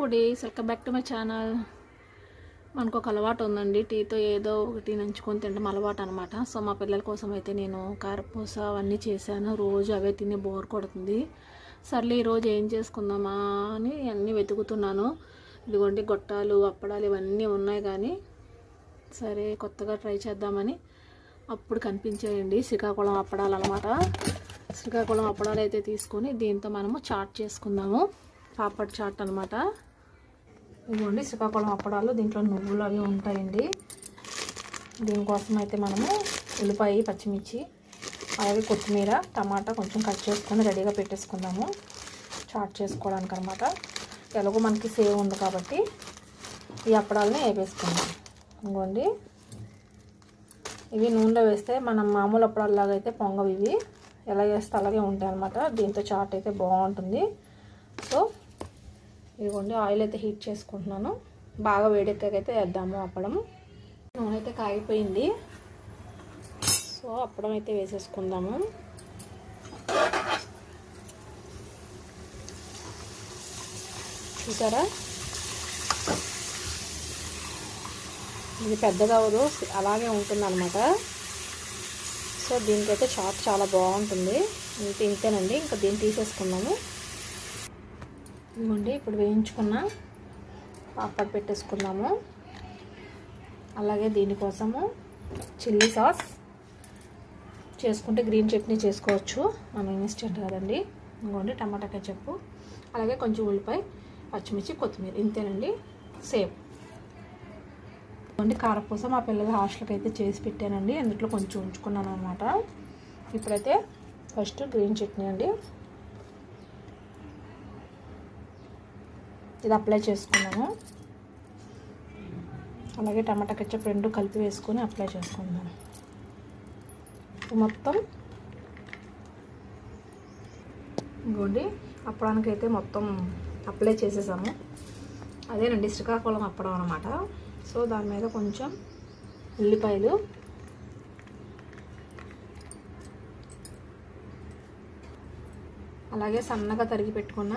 Foodies welcome back to my channel మనకు ఒక అలవాటు ఉందండి. టీతో ఏదో ఒకటి నంచుకొని తినడం అలవాటు అనమాట సో మా పిల్లల కోసం అయితే నేను కారపూస అవన్నీ చేశాను. రోజు అవే తిని బోర్ కొడుతుంది. సర్లే ఈరోజు ఏం చేసుకుందామా అని అన్నీ వెతుకుతున్నాను. ఇదిగోండి గొట్టాలు అప్పడాలు ఇవన్నీ ఉన్నాయి కానీ సరే కొత్తగా ట్రై చేద్దామని అప్పుడు కనిపించాయండి. శ్రీకాకుళం అప్పడాలు అనమాట శ్రీకాకుళం అప్పడాలు అయితే తీసుకొని దీంతో మనము చాట్ చేసుకుందాము. పాపడ్ చాట్ అనమాట ఇవ్వండి శ్రీకాకుళం అప్పడాలు దీంట్లో నువ్వులు అవి ఉంటాయండి. దీనికోసం అయితే మనము ఉల్లిపాయ పచ్చిమిర్చి అలాగే కొత్తిమీర టమాటా కొంచెం కట్ చేసుకొని రెడీగా పెట్టేసుకుందాము. చాట్ చేసుకోవడానికి అనమాట ఎలాగో మనకి సేవ్ ఉంది కాబట్టి ఈ అప్పడాలని వేపేసుకుందాం. ఇంకోండి ఇవి నూనెలో వేస్తే మనం మామూలు అప్పడాలలాగా అయితే పొంగవి ఇవి. ఎలా వేస్తే అలాగే ఉంటాయి అనమాట దీంతో చాట్ అయితే బాగుంటుంది. సో ఇదిగోండి ఆయిల్ అయితే హీట్ చేసుకుంటున్నాను. బాగా వేడెక్కకైతే వేద్దాము అప్పడం నూనె అయితే కాగిపోయింది. సో అప్పడం అయితే వేసేసుకుందాము. చూసారా? ఇది పెద్దగా అవదు అలాగే ఉంటుంది అనమాట సో దీనికైతే చాట్ చాలా బాగుంటుంది. ఇంత ఇంతేనండి. ఇంకా దీన్ని తీసేసుకున్నాము ఇవ్వండి ఇప్పుడు వేయించుకున్న పాపడ్ పెట్టేసుకున్నాము అలాగే దీనికోసము చిల్లీ సాస్ చేసుకుంటే గ్రీన్ చట్నీ చేసుకోవచ్చు. మనం ఇన్స్టెంట్ కదండి. ఇంకోండి టమాటా కెచప్పు అలాగే కొంచెం ఉల్లిపాయ పచ్చిమిర్చి కొత్తిమీర. ఇంతేనండి. సేమ్. ఇవ్వండి కారపూస మా పిల్లల హాస్టల్కి అయితే చేసి పెట్టానండి. అందుట్లో కొంచెం ఉంచుకున్నాను అనమాట ఇప్పుడైతే ఫస్ట్ గ్రీన్ చట్నీ అండి. ఇది అప్లై చేసుకున్నాము అలాగే టమాటా కెచ్చప్ రెండు కలిపి వేసుకొని అప్లై చేసుకుందాం. మొత్తం ఇంకోండి అప్పడానికైతే మొత్తం అప్లై చేసేసాము. అదేనండి శ్రీకాకుళం అప్పడం అనమాట సో దాని మీద కొంచెం ఉల్లిపాయలు. అలాగే సన్నగా తరిగి పెట్టుకున్న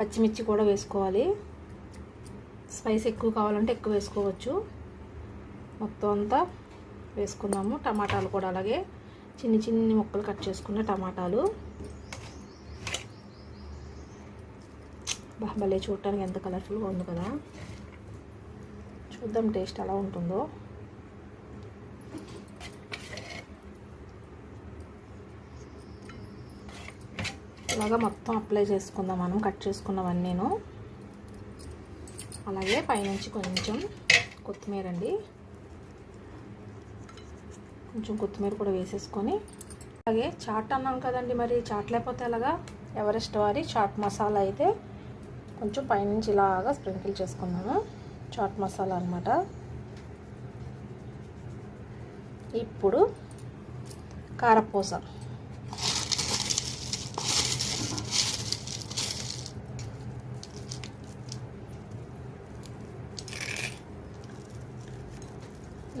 పచ్చిమిర్చి కూడా వేసుకోవాలి. స్పైస్ ఎక్కువ కావాలంటే ఎక్కువ వేసుకోవచ్చు. మొత్తం అంతా వేసుకుందాము టమాటాలు కూడా అలాగే చిన్ని చిన్ని ముక్కలు కట్ చేసుకున్న టమాటాలు. భలే చూడటానికి ఎంత కలర్ఫుల్గా ఉంది కదా. చూద్దాం టేస్ట్ ఎలా ఉంటుందో. ఇలాగా మొత్తం అప్లై చేసుకుందాం. మనం కట్ చేసుకున్నవన్నీ నేను. అలాగే పైనుంచి కొంచెం కొత్తిమీర అండి. కొంచెం కొత్తిమీర కూడా వేసేసుకొని. అలాగే చాట్ అన్నాం కదండి మరి. చాట్ లేకపోతే అలాగా ఎవరెస్ట్ వారి చాట్ మసాలా అయితే కొంచెం పైనుంచి ఇలాగా స్ప్రింకిల్ చేసుకున్నాను. చాట్ మసాలా అనమాట ఇప్పుడు కారపూస.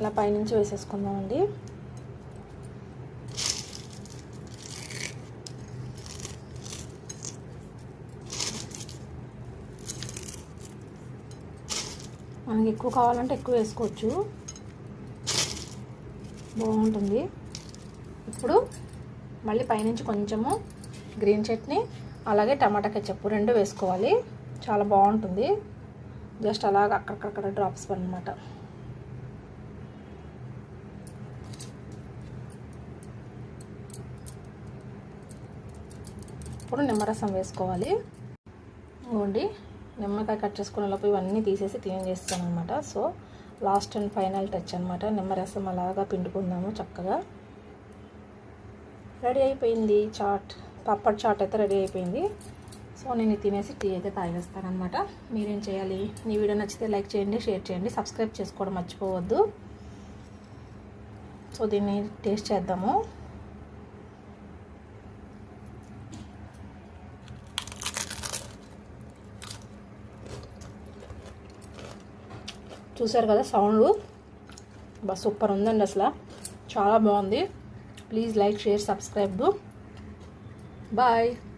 ఇలా పైనుంచి వేసేసుకుందామండి. మనకి ఎక్కువ కావాలంటే ఎక్కువ వేసుకోవచ్చు. బాగుంటుంది. ఇప్పుడు మళ్ళీ పైనుంచి కొంచెము గ్రీన్ చట్నీ అలాగే టమాటా కెచ్చప్పు రెండు వేసుకోవాలి. చాలా బాగుంటుంది. జస్ట్ అలాగ అక్కడక్కడ డ్రాప్స్ అనమాట ఇప్పుడు నిమ్మరసం వేసుకోవాలి. ఇవ్వండి నిమ్మకాయ కట్ చేసుకునే లోపు ఇవన్నీ తీసేసి క్లీన్ చేస్తాను అనమాట so last and final touch అనమాట నిమ్మరసం అలాగా పిండుకుందాము చక్కగా. రెడీ అయిపోయింది చాట్. పప్పడ్ చాట్ అయితే రెడీ అయిపోయింది. సో నేను తినేసి టీ అయితే తాగేస్తానమాట మీరేం చేయాలి? నీ వీడియో నచ్చితే లైక్ చేయండి షేర్ చేయండి సబ్స్క్రైబ్ చేసుకోవడం మర్చిపోవద్దు. సో దీన్ని టేస్ట్ చేద్దాము. చూసారు కదా సౌండ్ బా సూపర్ ఉందండి అసలు. చాలా బాగుంది. Please like share subscribe. Bye.